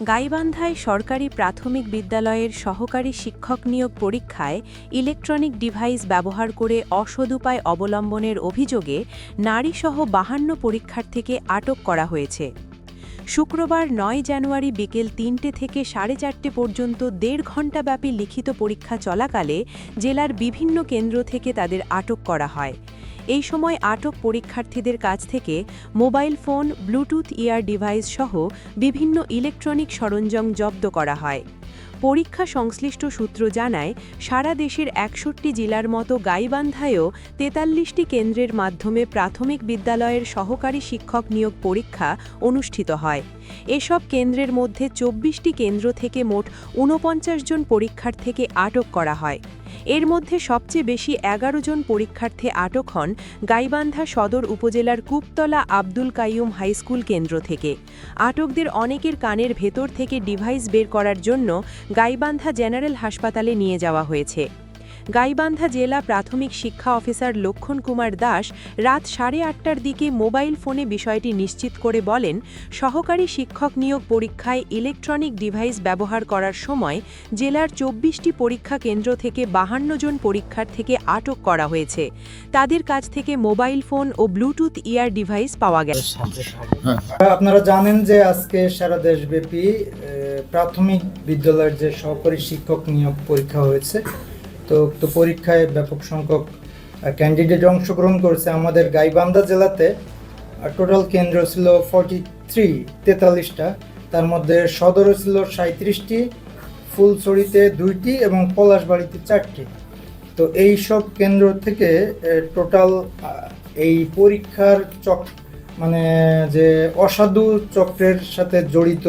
গাইবান্ধায় সরকারি প্রাথমিক বিদ্যালয়ের সহকারী শিক্ষক নিয়োগ পরীক্ষায় ইলেকট্রনিক ডিভাইস ব্যবহার করে অসদুপায় অবলম্বনের অভিযোগে নারীসহ বাহান্ন পরীক্ষার্থীকে আটক করা হয়েছে। শুক্রবার নয় জানুয়ারি বিকেল তিনটে থেকে সাড়ে চারটে পর্যন্ত দেড় ঘণ্টাব্যাপী লিখিত পরীক্ষা চলাকালে জেলার বিভিন্ন কেন্দ্র থেকে তাদের আটক করা হয়। এই সময় আটক পরীক্ষার্থীদের কাছ থেকে mobile phone, Bluetooth, ear device সহ বিভিন্ন ইলেকট্রনিক সরঞ্জাম জব্দ করা হয়। পরীক্ষা সংশ্লিষ্ট সূত্র জানায়, সারা দেশের একষট্টি জেলার মতো গাইবান্ধায়ও তেতাল্লিশটি কেন্দ্রের মাধ্যমে প্রাথমিক বিদ্যালয়ের সহকারী শিক্ষক নিয়োগ পরীক্ষা অনুষ্ঠিত হয়। এসব কেন্দ্রের মধ্যে চব্বিশটি কেন্দ্র থেকে মোট ঊনপঞ্চাশ জন পরীক্ষার্থীকে আটক করা হয়। এর মধ্যে সবচেয়ে বেশি এগারো জন পরীক্ষার্থী আটক হন গাইবান্ধা সদর উপজেলার কুপতলা আব্দুল কাইয়ুম হাইস্কুল কেন্দ্র থেকে। আটকদের অনেকের কানের ভেতর থেকে ডিভাইস বের করার জন্য গাইবান্ধা জেনারেল হাসপাতালে নিয়ে যাওয়া হয়েছে। গাইবান্ধা জেলা প্রাথমিক শিক্ষা অফিসার লক্ষণ কুমার দাস রাত সাড়ে আটটার দিকে মোবাইল ফোনে বিষয়টি নিশ্চিত করে বলেন, সহকারী শিক্ষক নিয়োগ পরীক্ষায় ইলেকট্রনিক ডিভাইস ব্যবহার করার সময় জেলার চব্বিশটি পরীক্ষা কেন্দ্র থেকে বাহান্ন জন পরীক্ষার্থীকে আটক করা হয়েছে। তাদের কাছ থেকে মোবাইল ফোন ও ব্লুটুথ ইয়ার ডিভাইস পাওয়া গেছে। আপনারা জানেন যে আজকে সারা দেশব্যাপী প্রাথমিক বিদ্যালয়ের যে সহকারী শিক্ষক নিয়োগ পরীক্ষা হয়েছে তো তো পরীক্ষায় ব্যাপক সংখ্যক ক্যান্ডিডেট অংশগ্রহণ করেছে আমাদের গাইবান্ধা জেলাতে। টোটাল কেন্দ্র ছিল ফর্টি থ্রি তেতাল্লিশটা। তার মধ্যে সদরে ছিল সাঁত্রিশটি ফুলছড়িতে দুইটি এবং পলাশবাড়িতে চারটি। তো এই সব কেন্দ্র থেকে টোটাল এই পরীক্ষার চক মানে যে অসাধু চক্রের সাথে জড়িত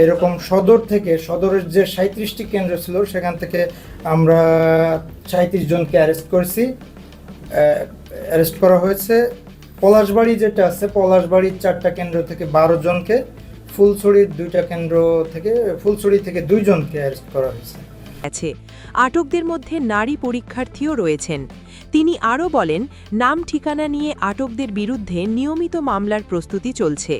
এরকম সদর থেকে, সদরের যে সাঁত্রিশটি কেন্দ্র ছিল, সেখান থেকে আমরা সাঁত্রিশ জনকে অ্যারেস্ট করেছি। অ্যারেস্ট করা হয়েছে। পলাশবাড়ি যেটা আছে, পলাশবাড়ির চারটা কেন্দ্র থেকে বারো জনকে, ফুলছড়ির দুইটা কেন্দ্র থেকে, ফুলছড়ি থেকে দুইজনকে অ্যারেস্ট করা হয়েছে। গেছে। আটকদের মধ্যে নারী পরীক্ষার্থীও রয়েছেন। তিনি আরও বলেন, নাম ঠিকানা নিয়ে আটকদের বিরুদ্ধে নিয়মিত মামলার প্রস্তুতি চলছে।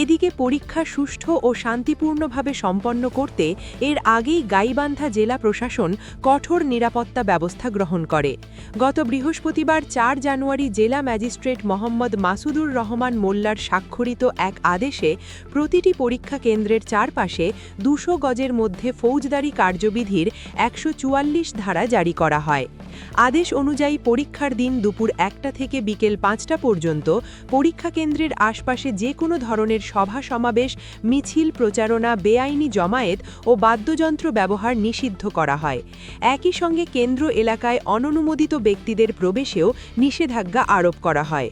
এদিকে পরীক্ষা সুষ্ঠু ও শান্তিপূর্ণভাবে সম্পন্ন করতে এর আগেই গাইবান্ধা জেলা প্রশাসন কঠোর নিরাপত্তা ব্যবস্থা গ্রহণ করে। গত বৃহস্পতিবার চার জানুয়ারি জেলা ম্যাজিস্ট্রেট মোহাম্মদ মাসুদুর রহমান মোল্লার স্বাক্ষরিত এক আদেশে প্রতিটি পরীক্ষা কেন্দ্রের চারপাশে দুশো গজের মধ্যে ফৌজদারি কার্যবিধির একশো চুয়াল্লিশ ধারা জারি করা হয়। আদেশ অনুযায়ী পরীক্ষার দিন দুপুর একটা থেকে বিকেল পাঁচটা পর্যন্ত পরীক্ষা কেন্দ্রের আশপাশে যে কোনো ধরনের সভা সমাবেশ, মিছিল প্রচারণা, বেআইনি জমায়েত ও বাদ্যযন্ত্র ব্যবহার নিষিদ্ধ করা হয়। একই সঙ্গে কেন্দ্র এলাকায় অননুমোদিত ব্যক্তিদের প্রবেশেও নিষেধাজ্ঞা আরোপ করা হয়।